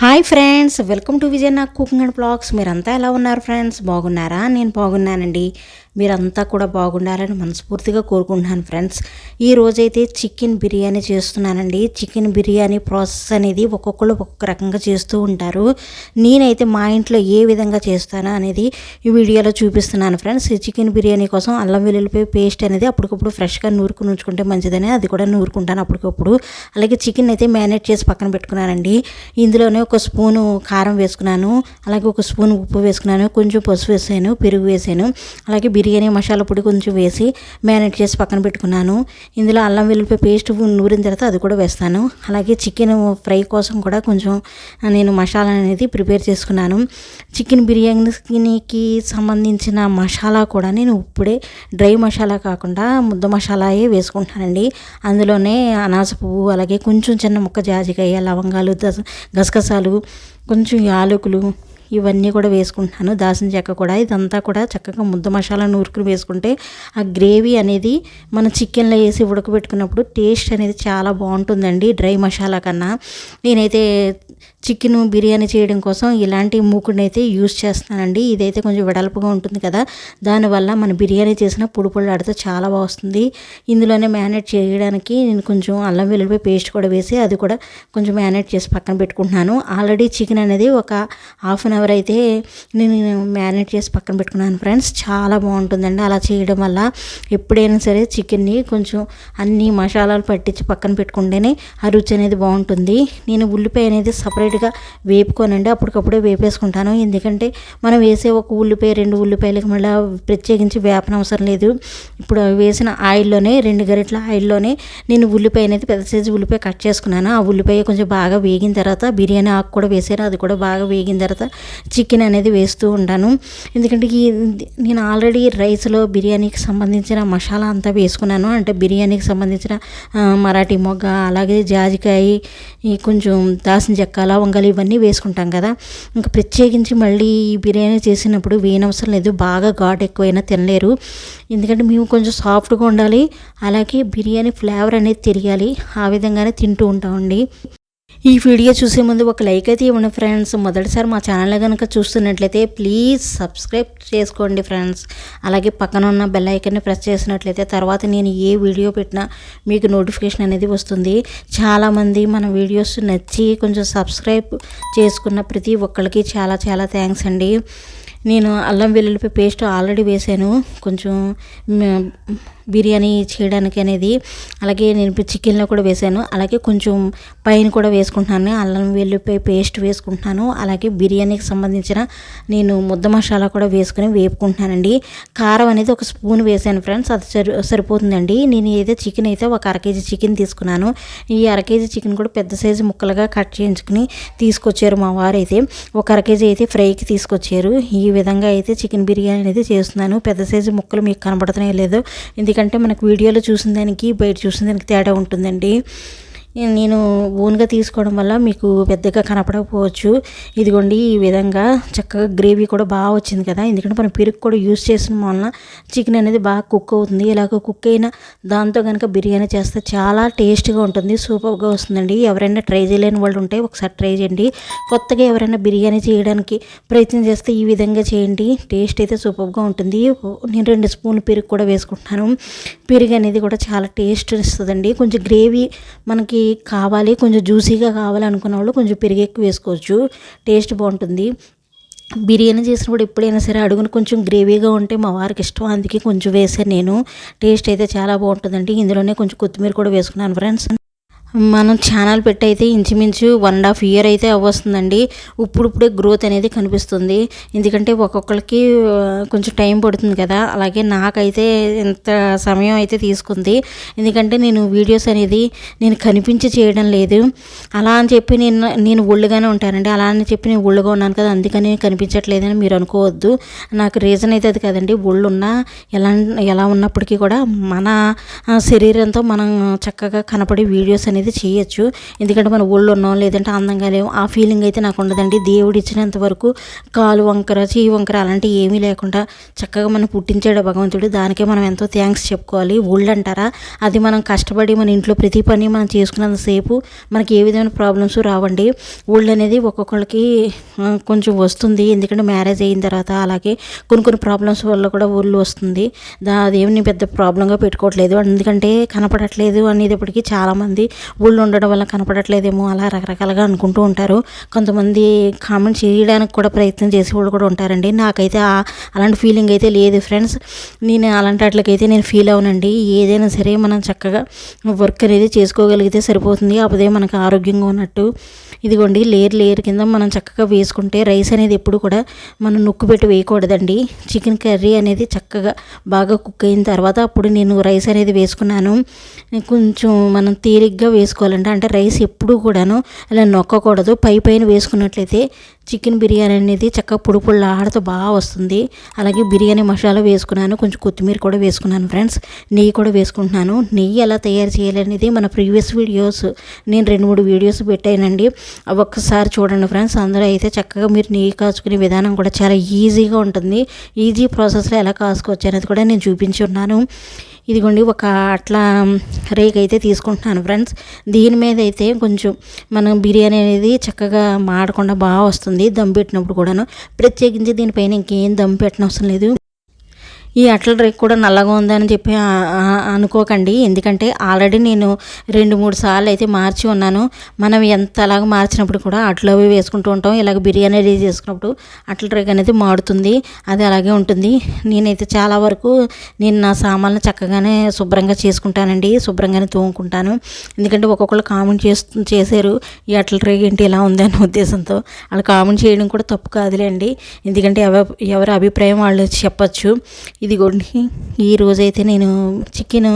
Hi friends welcome to Vijay నా cooking and blogs. మీరంతా ఎలా ఉన్నారు ఫ్రెండ్స్? బాగున్నారా? నేను బాగున్నానండి. మీరంతా కూడా బాగుండాలని మనస్ఫూర్తిగా కోరుకుంటున్నాను ఫ్రెండ్స్. ఈ రోజైతే చికెన్ బిర్యానీ చేస్తున్నానండి. చికెన్ బిర్యానీ ప్రాసెస్ అనేది ఒక్కొక్కరు ఒక్కొక్క రకంగా చేస్తూ ఉంటారు. నేనైతే మా ఇంట్లో ఏ విధంగా చేస్తానా అనేది ఈ వీడియోలో చూపిస్తున్నాను ఫ్రెండ్స్. ఈ చికెన్ బిర్యానీ కోసం అల్లం వెల్లుల్లిపాయ పేస్ట్ అనేది అప్పటికప్పుడు ఫ్రెష్గా నూరుకుని ఉంచుకుంటే మంచిదని అది కూడా నూరుకుంటాను అప్పటికప్పుడు. అలాగే చికెన్ అయితే మ్యారినేట్ చేసి పక్కన పెట్టుకున్నానండి. ఇందులోనే ఒక స్పూను కారం వేసుకున్నాను. అలాగే ఒక స్పూన్ ఉప్పు వేసుకున్నాను. కొంచెం పసుపు వేసాను పెరుగు వేసాను. అలాగే బిర్యానీ మసాలా పొడి కొంచెం వేసి మ్యారినేట్ చేసి పక్కన పెట్టుకున్నాను. ఇందులో అల్లం వెల్లుల్లిపాయ పేస్ట్ నూరిన తర్వాత అది కూడా వేస్తాను. అలాగే చికెన్ ఫ్రై కోసం కూడా కొంచెం నేను మసాలా అనేది ప్రిపేర్ చేసుకున్నాను. చికెన్ బిర్యానీకి సంబంధించిన మసాలా కూడా నేను ఇప్పుడే డ్రై మసాలా కాకుండా ముద్ద మసాలాయే వేసుకుంటానండి అందులోనే అనాస పువ్వు అలాగే కొంచెం చిన్న ముక్క జాజికాయ లవంగాలు గసగసాలు కొంచెం యాలకులు ఇవన్నీ కూడా వేసుకుంటున్నాను. దాల్చిన చెక్క కూడా ఇదంతా కూడా చక్కగా ముద్ద మసాలా నూరుకుని వేసుకుంటే ఆ గ్రేవీ అనేది మన చికెన్లో వేసి ఉడకబెట్టుకున్నప్పుడు టేస్ట్ అనేది చాలా బాగుంటుందండి డ్రై మసాలా కన్నా. నేనైతే చికెన్ బిర్యానీ చేయడం కోసం ఇలాంటి మూకుడిని అయితే యూస్ చేస్తానండి ఇదైతే కొంచెం వెడల్పుగా ఉంటుంది కదా. దానివల్ల మన బిర్యానీ చేసిన పొడి పొడి చాలా బాగా వస్తుంది. ఇందులోనే మ్యారినేట్ చేయడానికి నేను కొంచెం అల్లం వెల్లుల్లిపోయి పేస్ట్ కూడా వేసి అది కూడా కొంచెం మ్యారినేట్ చేసి పక్కన పెట్టుకుంటున్నాను. ఆల్రెడీ చికెన్ అనేది ఒక హాఫ్ అన్ అవర్ అయితే నేను మ్యారినేట్ చేసి పక్కన పెట్టుకున్నాను ఫ్రెండ్స్. చాలా బాగుంటుందండి అలా చేయడం వల్ల. ఎప్పుడైనా సరే చికెన్ని కొంచెం అన్ని మసాలాలు పట్టించి పక్కన పెట్టుకుంటేనే ఆ రుచి అనేది బాగుంటుంది. నేను ఉల్లిపాయ అనేది సపరేట్ సపరేట్గా వేపుకోనండి. అప్పటికప్పుడే వేపేసుకుంటాను. ఎందుకంటే మనం వేసే ఒక ఉల్లిపాయ రెండు ఉల్లిపాయలకు మళ్ళీ ప్రత్యేకించి వేపనవసరం లేదు. ఇప్పుడు వేసిన ఆయిల్లోనే రెండు గరిటల ఆయిల్లోనే నేను ఉల్లిపాయ అనేది పెద్ద సైజు ఉల్లిపాయ కట్ చేసుకున్నాను. ఆ ఉల్లిపాయ కొంచెం బాగా వేగిన తర్వాత బిర్యానీ ఆకు కూడా వేసాను. అది కూడా బాగా వేగిన తర్వాత చికెన్ అనేది వేస్తూ ఉంటాను. ఎందుకంటే ఈ నేను ఆల్రెడీ రైస్లో బిర్యానీకి సంబంధించిన మసాలా అంతా వేసుకున్నాను. అంటే బిర్యానీకి సంబంధించిన మరాఠీ మొగ్గ అలాగే జాజికాయ కొంచెం దాసిన చెక్క అలా లవంగాలు ఇవన్నీ వేసుకుంటాం కదా. ఇంకా ప్రత్యేకించి మళ్ళీ ఈ బిర్యానీ చేసినప్పుడు వేయనవసరం లేదు. బాగా ఘాట్ ఎక్కువైనా తినలేరు. ఎందుకంటే మేము కొంచెం సాఫ్ట్గా ఉండాలి. అలాగే బిర్యానీ ఫ్లేవర్ అనేది తెలియాలి. ఆ విధంగానే తింటూ ఉంటామండి. ఈ వీడియో చూసే ముందు ఒక లైక్ అయితే ఇవ్వండి ఫ్రెండ్స్. మొదటిసారి మా ఛానల్ కనుక చూస్తున్నట్లయితే ప్లీజ్ సబ్స్క్రైబ్ చేసుకోండి ఫ్రెండ్స్. అలాగే పక్కన ఉన్న బెల్ ఐకన్ని ప్రెస్ చేసినట్లయితే తర్వాత నేను ఏ వీడియో పెట్టినా మీకు నోటిఫికేషన్ అనేది వస్తుంది. చాలామంది మన వీడియోస్ నచ్చి కొంచెం సబ్స్క్రైబ్ చేసుకున్న ప్రతి ఒక్కరికి చాలా చాలా థ్యాంక్స్ అండి. నేను అల్లం వెల్లుల్లిపి పేస్ట్ ఆల్రెడీ వేసాను. కొంచెం బిర్యానీ చేయడానికి అనేది అలాగే నేను చికెన్లో కూడా వేసాను. అలాగే కొంచెం పైన కూడా వేసుకుంటున్నాను. అల్లం వెల్లుల్లిపాయ పేస్ట్ వేసుకుంటున్నాను. అలాగే బిర్యానీకి సంబంధించిన నేను ముద్ద మసాలా కూడా వేసుకుని వేపుకుంటున్నానండి. కారం అనేది ఒక స్పూన్ వేసాను ఫ్రెండ్స్. అది సరి సరిపోతుందండి. నేను ఏదో చికెన్ అయితే ఒక అర కేజీ చికెన్ తీసుకున్నాను. ఈ అర కేజీ చికెన్ కూడా పెద్ద సైజు ముక్కలుగా కట్ చేయించుకుని తీసుకొచ్చారు మా వారు అయితే ఒక అర కేజీ అయితే ఫ్రైకి తీసుకొచ్చారు. ఈ విధంగా అయితే చికెన్ బిర్యానీ అనేది చేస్తున్నాను. పెద్ద సైజు ముక్కలు మీకు కనబడుతున్నాయో లేదో. ఎందుకంటే మనకు వీడియోలో చూసిన దానికి బయట చూసిన దానికి తేడా ఉంటుందండి. నేను ఓన్గా తీసుకోవడం వల్ల మీకు పెద్దగా కనపడకపోవచ్చు. ఇదిగోండి ఈ విధంగా చక్కగా గ్రేవీ కూడా బాగా వచ్చింది కదా. ఎందుకంటే మనం పెరుగు కూడా యూస్ చేసిన వలన చికెన్ అనేది బాగా కుక్ అవుతుంది. ఇలాగ కుక్ అయిన దాంతో కనుక బిర్యానీ చేస్తే చాలా టేస్ట్గా ఉంటుంది. సూపర్గా వస్తుందండి. ఎవరైనా ట్రై చేయలేని వాళ్ళు ఉంటే ఒకసారి ట్రై చేయండి. కొత్తగా ఎవరైనా బిర్యానీ చేయడానికి ప్రయత్నం చేస్తే ఈ విధంగా చేయండి. టేస్ట్ అయితే సూపర్గా ఉంటుంది. నేను రెండు స్పూన్లు పెరుగు కూడా వేసుకుంటున్నాను. పెరుగు అనేది కూడా చాలా టేస్ట్ ఇస్తుందండి. కొంచెం గ్రేవీ మనకి కావాలి కొంచెం జ్యూసీగా కావాలనుకున్న వాళ్ళు కొంచెం పెరుగు ఎక్కువ వేసుకోవచ్చు. టేస్ట్ బాగుంటుంది. బిర్యానీ చేసినప్పుడు ఎప్పుడైనా సరే అడుగున కొంచెం గ్రేవీగా ఉంటే మా వారికి ఇష్టం అందుకే కొంచెం వేసాను నేను. టేస్ట్ అయితే చాలా బాగుంటుందండి. ఇందులోనే కొంచెం కొత్తిమీర కూడా వేసుకున్నాను ఫ్రెండ్స్. మనం ఛానల్ పెట్టి అయితే ఇంచుమించు వన్ అండ్ హాఫ్ ఇయర్ అయితే అవ్వస్తుందండి. ఇప్పుడిప్పుడే గ్రోత్ అనేది కనిపిస్తుంది. ఎందుకంటే ఒక్కొక్కరికి కొంచెం టైం పడుతుంది కదా. అలాగే నాకైతే ఇంత సమయం అయితే తీసుకుంది. ఎందుకంటే నేను వీడియోస్ అనేది నేను కనిపించి చేయడం లేదు. అలా అని చెప్పి నేను నేను ఒళ్ళుగానే ఉంటానండి. అలా అని చెప్పి నేను ఒళ్ళుగా ఉన్నాను కదా. అందుకని కనిపించట్లేదని మీరు అనుకోవద్దు. నాకు రీజన్ అయితే అది కదండి. ఒళ్ళున్నా ఎలా ఎలా ఉన్నప్పటికీ కూడా మన శరీరంతో మనం చక్కగా కనపడే వీడియోస్ అనేది అనేది చేయొచ్చు. ఎందుకంటే మన ఊళ్ళో ఉన్నాం లేదంటే అందంగా లేవు. ఆ ఫీలింగ్ అయితే నాకు ఉండదండి. దేవుడు ఇచ్చినంత వరకు కాలు వంకర చేయి వంకర అలాంటివి ఏమీ లేకుండా చక్కగా మనం పుట్టించాడు భగవంతుడు. దానికే మనం ఎంతో థ్యాంక్స్ చెప్పుకోవాలి. ఊళ్ళు అంటారా అది మనం కష్టపడి మన ఇంట్లో ప్రతి పని మనం చేసుకున్నంతసేపు మనకి ఏ విధమైన ప్రాబ్లమ్స్ రావండి. ఊళ్ళు అనేది ఒక్కొక్కరికి కొంచెం వస్తుంది. ఎందుకంటే మ్యారేజ్ అయిన తర్వాత అలాగే కొన్ని కొన్ని ప్రాబ్లమ్స్ వల్ల కూడా ఊళ్ళు వస్తుంది. దా అదేమి పెద్ద ప్రాబ్లంగా పెట్టుకోవట్లేదు. ఎందుకంటే కనపడట్లేదు అనేటప్పటికీ చాలామంది ఊళ్ళో ఉండడం వల్ల కనపడట్లేదేమో అలా రకరకాలుగా అనుకుంటూ ఉంటారు. కొంతమంది కామెంట్ చేయడానికి కూడా ప్రయత్నం చేసే వాళ్ళు కూడా ఉంటారండి. నాకైతే అలాంటి ఫీలింగ్ అయితే లేదు ఫ్రెండ్స్ నేను అలాంటి వాటికైతే నేను ఫీల్ అవునండి ఏదైనా సరే మనం చక్కగా వర్క్ అనేది చేసుకోగలిగితే సరిపోతుంది. అప్పుడే మనకు ఆరోగ్యంగా ఉన్నట్టు. ఇదిగోండి లేయర్ లేయర్ కింద మనం చక్కగా వేసుకుంటే రైస్ అనేది ఎప్పుడు కూడా మనం నొక్కు పెట్టి వేయకూడదండి. చికెన్ కర్రీ అనేది చక్కగా బాగా కుక్ అయిన తర్వాత అప్పుడు నేను రైస్ అనేది వేసుకున్నాను. కొంచెం మనం తేలిగ్గా వేసుకోవాలంటే అంటే రైస్ ఎప్పుడూ కూడాను అలా నొక్కకూడదు. పై పైన వేసుకున్నట్లయితే చికెన్ బిర్యానీ అనేది చక్కగా పొడి పొడిలాడుతూ బాగా వస్తుంది. అలాగే బిర్యానీ మసాలా వేసుకున్నాను కొంచెం కొత్తిమీర కూడా వేసుకున్నాను ఫ్రెండ్స్. నెయ్యి కూడా వేసుకుంటున్నాను. నెయ్యి ఎలా తయారు చేయాలనేది మన ప్రీవియస్ వీడియోస్ నేను రెండు మూడు వీడియోస్ పెట్టానండి. ఒక్కసారి చూడండి ఫ్రెండ్స్. అందులో అయితే చక్కగా మీరు నెయ్యి కాచుకునే విధానం కూడా చాలా ఈజీగా ఉంటుంది. ఈజీ ప్రాసెస్లో ఎలా కాసుకోవచ్చు అనేది కూడా నేను చూపించి ఉన్నాను. ఇదిగోండి ఒక అట్లా రేక్ అయితే తీసుకుంటున్నాను ఫ్రెండ్స్. దీని మీద అయితే కొంచెం మనం బిర్యానీ అనేది చక్కగా మాడకుండా బాగా వస్తుంది దమ్ పెట్టినప్పుడు కూడాను. ప్రత్యేకించి దీనిపైన ఇంకేం దమ్ పెట్టనవసరం లేదు. ఈ అట్ల రేక్ కూడా నల్లగా ఉందని చెప్పి అనుకోకండి. ఎందుకంటే ఆల్రెడీ నేను రెండు మూడు సార్లు అయితే మార్చి ఉన్నాను. మనం ఎంత అలాగ మార్చినప్పుడు కూడా అట్లు అవి వేసుకుంటూ ఉంటాం. ఇలాగ బిర్యానీ రెడీ చేసుకున్నప్పుడు అట్ల రేక్ అనేది మాడుతుంది. అది అలాగే ఉంటుంది. నేనైతే చాలా వరకు నేను నా సామాన్లు చక్కగానే శుభ్రంగా చేసుకుంటానండి. శుభ్రంగానే తోముకుంటాను. ఎందుకంటే ఒక్కొక్కరు కామెంట్ చేస్తూ చేశారు ఈ అట్ల రేక్ ఏంటి ఇలా ఉంది అనే ఉద్దేశంతో. వాళ్ళు కామెంట్ చేయడం కూడా తప్పు కాదులేండి. ఎందుకంటే ఎవ ఎవరి అభిప్రాయం వాళ్ళు చెప్పచ్చు. ఇదిగోండి ఈరోజైతే నేను చికెన్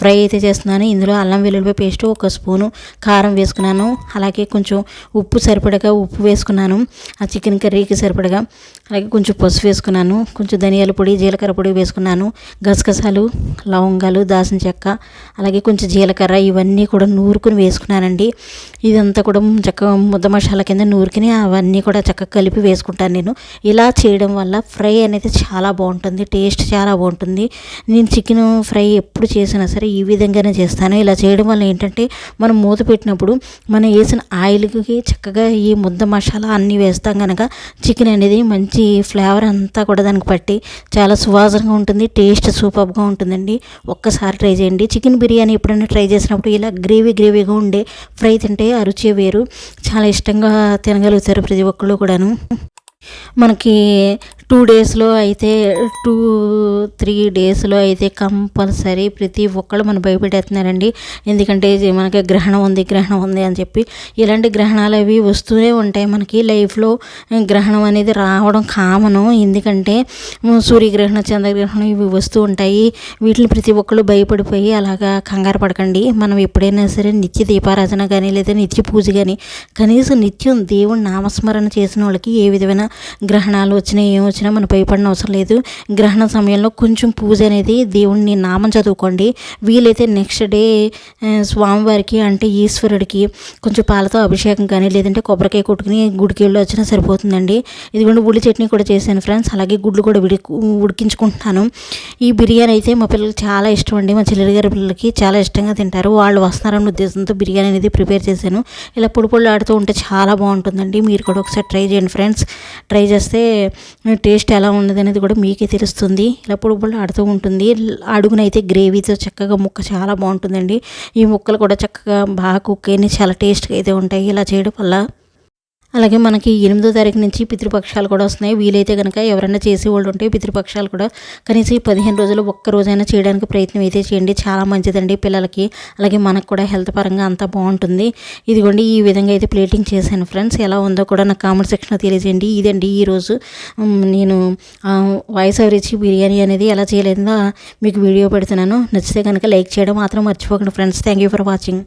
ఫ్రై అయితే చేస్తున్నాను. ఇందులో అల్లం వెల్లుల్లిపాయ పేస్ట్ ఒక స్పూను కారం వేసుకున్నాను. అలాగే కొంచెం ఉప్పు సరిపడగా ఉప్పు వేసుకున్నాను. ఆ చికెన్ కర్రీకి సరిపడగా అలాగే కొంచెం పసుపు వేసుకున్నాను. కొంచెం ధనియాల పొడి జీలకర్ర పొడి వేసుకున్నాను. గసగసాలు లవంగాలు దాసిన చెక్క అలాగే కొంచెం జీలకర్ర ఇవన్నీ కూడా నూరుకుని వేసుకున్నానండి. ఇదంతా కూడా చక్కగా ముద్ద మసాలా కింద నూరుకుని అవన్నీ కూడా చక్కగా కలిపి వేసుకుంటాను నేను. ఇలా చేయడం వల్ల ఫ్రై అనేది చాలా బాగుంటుంది. టేస్ట్ చాలా బాగుంటుంది. నేను చికెన్ ఫ్రై ఎప్పుడు చేసినా సరే ఈ విధంగానే చేస్తాను. ఇలా చేయడం వల్ల ఏంటంటే మనం మూత పెట్టినప్పుడు మనం వేసిన ఆయిల్కి చక్కగా ఈ ముద్ద మసాలా అన్నీ వేస్తాం కనుక చికెన్ అనేది మంచి ఫ్లేవర్ అంతా కూడా దానికి పట్టి చాలా సువాసనగా ఉంటుంది టేస్ట్ సూపర్గా ఉంటుందండి. ఒక్కసారి ట్రై చేయండి. చికెన్ బిర్యానీ ఎప్పుడైనా ట్రై చేసినప్పుడు ఇలా గ్రేవీ గ్రేవీగా ఉండే ఫ్రై తింటే ఆ రుచి వేరు. చాలా ఇష్టంగా తినగలుగుతారు ప్రతి ఒక్కళ్ళు కూడాను. మనకి టూ డేస్లో అయితే టూ త్రీ డేస్లో అయితే కంపల్సరీ ప్రతి ఒక్కళ్ళు మనం భయపెట్టేస్తున్నారండి. ఎందుకంటే మనకి గ్రహణం ఉంది గ్రహణం ఉంది అని చెప్పి. ఇలాంటి గ్రహణాలు అవి వస్తూనే ఉంటాయి మనకి. లైఫ్లో గ్రహణం అనేది రావడం కామను. ఎందుకంటే సూర్యగ్రహణం చంద్రగ్రహణం ఇవి వస్తూ ఉంటాయి. వీటిని ప్రతి ఒక్కళ్ళు భయపడిపోయి అలాగా కంగారు పడకండి. మనం ఎప్పుడైనా సరే నిత్య దీపారాధన కానీ లేదా నిత్య పూజ కానీ కనీసం నిత్యం దేవుని నామస్మరణ చేసిన వాళ్ళకి ఏ విధమైన గ్రహణాలు వచ్చినాయి ఏం వచ్చినా మనం భయపడిన అవసరం లేదు. గ్రహణ సమయంలో కొంచెం పూజ అనేది దేవుణ్ణి నామం చదువుకోండి. వీలైతే నెక్స్ట్ డే స్వామివారికి అంటే ఈశ్వరుడికి కొంచెం పాలతో అభిషేకం కానీ లేదంటే కొబ్బరికాయ కొట్టుకుని గుడికి వెళ్ళి వచ్చినా సరిపోతుందండి. ఇదిగోండి ఉల్లి చట్నీ కూడా చేశాను ఫ్రెండ్స్ అలాగే గుడ్లు కూడా విడి ఉడికించుకుంటున్నాను. ఈ బిర్యానీ అయితే మా పిల్లలకి చాలా ఇష్టం అండి. మా చెల్లెలి గారి పిల్లలకి చాలా ఇష్టంగా తింటారు. వాళ్ళు వస్తున్నారన్న ఉద్దేశంతో బిర్యానీ అనేది ప్రిపేర్ చేశాను. ఇలా పొడి పొడి ఆడుతూ ఉంటే చాలా బాగుంటుందండి. మీరు కూడా ఒకసారి ట్రై చేయండి ఫ్రెండ్స్ ట్రై చేస్తే టేస్ట్ ఎలా ఉన్నది అనేది కూడా మీకే తెలుస్తుంది. ఇలా పొడి పొడి ఆడుతూ ఉంటుంది. అడుగునైతే గ్రేవీతో చక్కగా ముక్క చాలా బాగుంటుందండి. ఈ ముక్కలు కూడా చక్కగా బాగా కుక్ అయినాయి. చాలా టేస్ట్గా అయితే ఉంటాయి. ఇలా చేయడం వల్ల అలాగే మనకి ఎనిమిదో తారీఖు నుంచి పితృపక్షాలు కూడా వస్తున్నాయి. వీలైతే కనుక ఎవరైనా చేసేవాళ్ళు ఉంటే పితృపక్షాలు కూడా కనీసం ఈ పదిహేను రోజులు ఒక్క రోజైనా చేయడానికి ప్రయత్నం అయితే చేయండి. చాలా మంచిదండి పిల్లలకి. అలాగే మనకు కూడా హెల్త్ పరంగా అంతా బాగుంటుంది. ఇదిగోండి ఈ విధంగా అయితే ప్లేటింగ్ చేశాను ఫ్రెండ్స్. ఎలా ఉందో కూడా నాకు కామెంట్ సెక్షన్లో తెలియజేయండి. ఇదండి ఈరోజు నేను వాయిస్ ఓవర్ ఇచ్చి బిర్యానీ అనేది ఎలా చేయలేదో మీకు వీడియో పెడుతున్నాను. నచ్చితే కనుక లైక్ చేయడం మాత్రం మర్చిపోకండి friends. Thank you for watching.